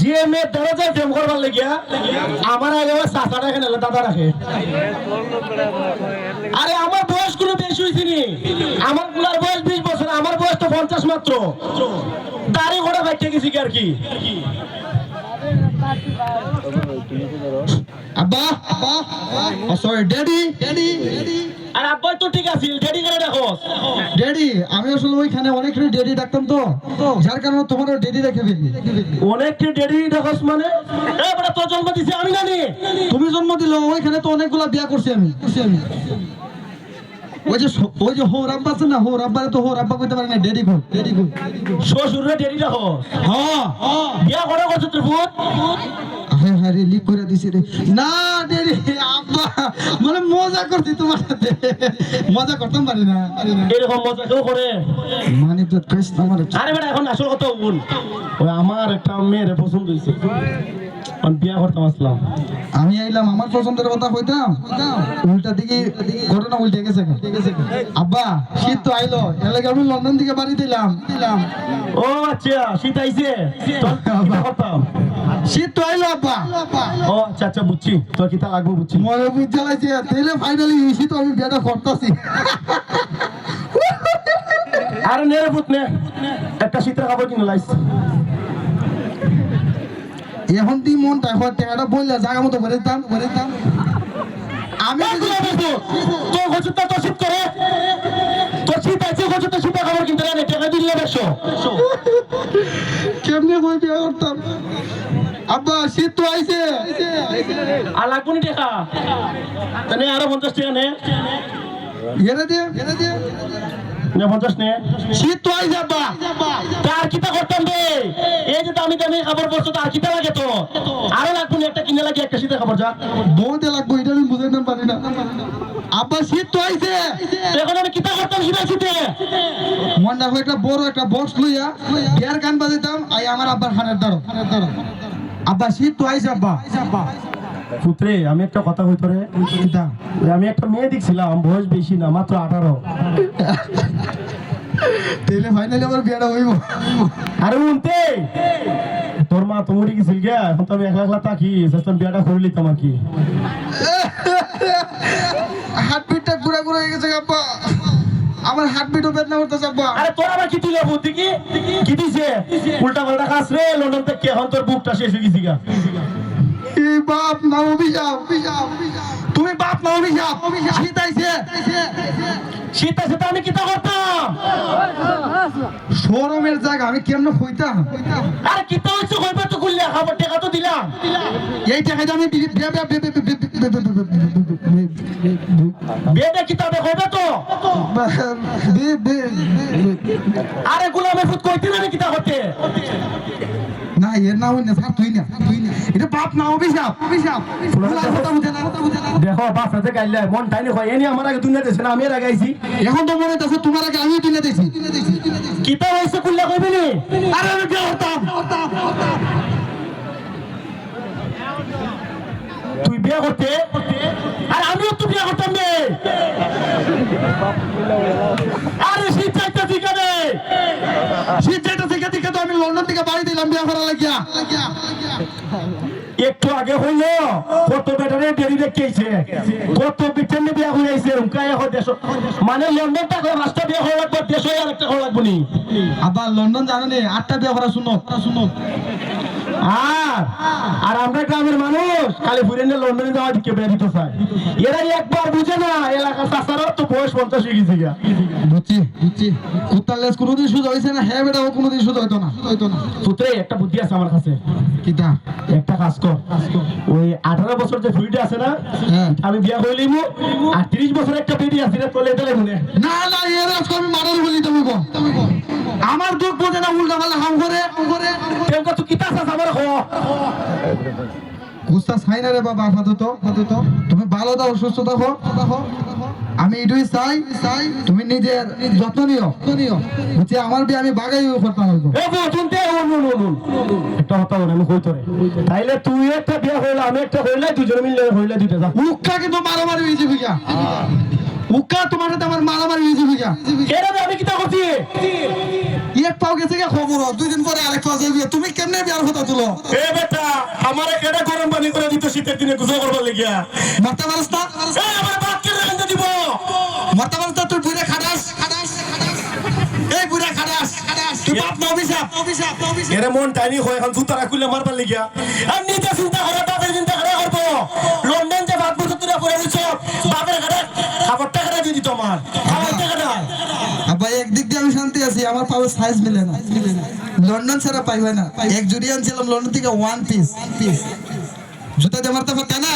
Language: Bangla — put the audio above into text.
যে মেয়ে দরজায় প্রেম করবার লেগিয়া আমার আগে আমার চাচা রাখে নাহলে দাদা রাখে আরে আমার বয়স কোনো বেশি হয়েছে নি আমারগুলার বয়স বিশ বছর আমার বয়স তো পঞ্চাশ মাত্র দাড়ি ঘোড়া বাইকে গেছি আর কি আব্বা সরি ড্যাডি ড্যাডি আর আব্বাই তো ঠিক আছে ডেডি করে দেখো ড্যাডি আমি আসলে ওইখানে অনেকখানি ড্যাডি ডাকতাম তো। যার কারণে তোমার ড্যাডি রেখে ফেলি। অনেক ডেডি দেখোস মানে? এ বড় তোর জন্ম দিছে আমি জানি। তুমি জন্ম দিলে ওইখানে তো অনেকগুলা বিয়া করছি আমি। করছি আমি ওই যে ওই যে হোর আব্বা আছে না হোর আব্বারে তো হোর আব্বা কইতে পারে না ড্যাডি কই ড্যাডি কই। শ্বশুরে ডেডি দেখো হ্যাঁ বিয়া করে করছ তোর ভূত হ্যাঁ হ্যাঁ রে লিক করে দিছি রে। না ড্যাডি আব্বা মানে মজা করছি তোমার সাথে মজা করতাম পারি না এরকম মজা কেউ করে? মানে তো কেস আমার আরে বেটা এখন আসল কথা বল। ওই আমার একটা মেয়ের পছন্দ হয়েছে। আমি বিয়া করতাম আসলাম। আমি আইলাম আমার পছন্দের কথা কইতাম। উল্টা দিকে ঘটনা উল্টে গেছে আব্বা শীত তো আইলো। এর লাগে আমি লন্ডন থেকে বাড়ি দিলাম। দিলাম ও আচ্ছা শীত আইছে। শীত তো আচ্ছা আচ্ছা বুঝছি। তোর কিতা লাগবো বুঝছি? মনে বুঝতে লাগছে তাইলে ফাইনালি শীত আমি বিয়েটা করতেছি আরে নে রে নে। একটা শীতের খাবার কিনে লাইস। এখন তুই মনটা এখন টাকাটা বললে জায়গা মতো ভরে দিতাম ভরে দিতাম আমি তোর হচ্ছে তো শীত করে। তোর শীত আছে তো শীতের খাবার কিনতে লাগে টাকা দিলে বেশো আব্বা শীত তো আইছে। আর লাগবো নি টাকা তাহলে আরও পঞ্চাশ টাকা নে। এনে পঞ্চাশ নে। শীত তো আইছে আব্বা। তার কিতা করতাম রে এই যে দামি দামি খাবার পড়ছো তার কিতা লাগে তো? আরও লাগবো একটা কিনে লাগে একটা শীতের খাবার যা। বউতে লাগবো এটা আমি বুঝাইতে পারি না। আব্বা শীত তো আইছে। তো এখন আমি কিতা করতাম শীতে শীতে। মন রাখো একটা বড় একটা বক্স লইয়া বিয়ার গান বাজাইতাম আই আমার আব্বার খানের দ্বারো আব্বা শীত তো আইছে আব্বা। পুত্রে আমি একটা কথা হইতো রে আমি একটা মেয়ে দেখছিলাম বয়স বেশি না মাত্র আঠারো। তাইলে ফাইনালি আমার বিয়াটা হইব। আরে উনতে! তোর মা তো মরে গেছিল গিয়া এখন তো আমি একলা একলা থাকি চেষ্টাম বিয়াটা করে লিতাম আর কি। হার্টবিটটা ঘুরে ঘুরে হয়ে গেছে আব্বা। আমার হার্টবিটও বেদনা করতেছে আব্বা। আরে তোর আবার কি তুই বুদ্ধি কি কি দিছে? উল্টা পাল্টা খাস রে লন্ডন থেকে এখন তোর বুকটা শেষ হয়ে গেছি গা? এই বাপ না অভিশাপ। তুমি বাপ না অভিশাপ। শীত আইছে। শীত আছে তো আমি কি কিতা করতাম? শোরুমের জায়গা আমি কেমন হইতাম? আরে কি কিতা হইছে কইবা তো করলে খাবার টাকা তো দিলাম। এই টাকাটা আমি বেদে কিতাবে হবে কিতাব হতে গাইলে মন টাইনি হয়। এনি আমার আগে দুনিয়া না আমি এর এখন তো মনে আছে তোমার আগে আমি দুনিয়া দেশি কিতাব হইছে কুল্লা কইবি আরে আমি কে হতাম তুই বিয়ে করতে? আর আমিও তো বিয়ে করতাম রে। আরে শীত চাইতে ঠিক আছে শীত যেটা থেকে থেকে তো আমি লন্ডন থেকে বাড়ি দিলাম বিয়ে করার লাগিয়া। একটু আগে হইল, কত বেটারে দেরি রেখেছে কত বিটেনে বিয়া হয়ে আইছে উনকাই এখন দেশ। মানে লন্ডন টাকা পাঁচটা বিয়া হওয়া লাগবে, দেশ হয়ে আরেকটা হওয়া লাগবে আবার লন্ডন জানো নি, আটটা বিয়ে করা শুনো শুনো আর আর আমরা গ্রামের মানুষ খালি লন্ডনে যাওয়া বেড়ে দিতে এরা একবার বুঝে না চাষারও তো বয়স পঞ্চাশ হয়ে গেছে বুঝছি বুঝছি। কোনোদিন সুদ হয়েছে না হ্যাঁ বেটা ও কোনোদিন হইতো না হইতো না। পুত্রে একটা বুদ্ধি আছে আমার কাছে। কিতা? একটা কাজ কর। ওই আঠারো বছর যে আছে না হ্যাঁ। আমি বিয়া হয়ে লিমু আর তিরিশ বছর একটা বেটি আছে না তোলে তোলে মনে। না না এর আজকে আমি মারার বলি তুমি আমার দুঃখ বোঝে না উল্টা পাল্টা হাম করে। তুই কিতা আছে আমার হ কুস্তা ছাই না রে বাবা আপাতত আপাতত তুমি ভালো দাও সুস্থ থাকো। থাকো আমি এটুই চাই চাই। তুমি নিজের যত্ন নিও। নিও বুঝছি আমার বিয়ে আমি বাগাই করতাম হইবো এ বউ শুনতে উন উন উন উন। একটা কথা বলে আমি কইতো রে তাইলে তুই একটা বিয়া হইলে আমি একটা হইলে দুজন মিললে হইলে দুইটা যা। উক্কা কিন্তু মারামারি হয়েছে ভিজা তোমার সাথে আমার মারামারি হয়েছে ভিজা কেন রে আমি কিতা করছি? এক পাও গেছে খবর দুই দিন পরে আরেক পাও যাবি। তুমি কেমনে বিয়ার কথা তুলো? এ বেটা আমারে কেডা গরম পানি করে দিত শীতের দিনে গুজো করবার লাগিয়া? মারতে পারস না আমার বাপকে রাখতে দিব মারতে পারস না তুই বুড়ে খাটাস। খাটাস এই বুড়ে খাটাস। তুই বাপ না অভিশাপ। অভিশাপ অভিশাপ এরে মন টাইনি হয় এখন জুতারা খুলে মারবার লাগিয়া। আর নিজে চিন্তা করে বাপের চিন্তা করে করব। লন্ডন টাকাটা আব্বা একদিক দিয়ে আমি শান্তি আছি আমার পাওয়ার সাইজ মিলে না। লন্ডন ছাড়া পাইবে না। এক জুড়ি আনছিলাম লন্ডন থেকে ওয়ান পিস পিস জুতা দিয়ে মারতে পারতে না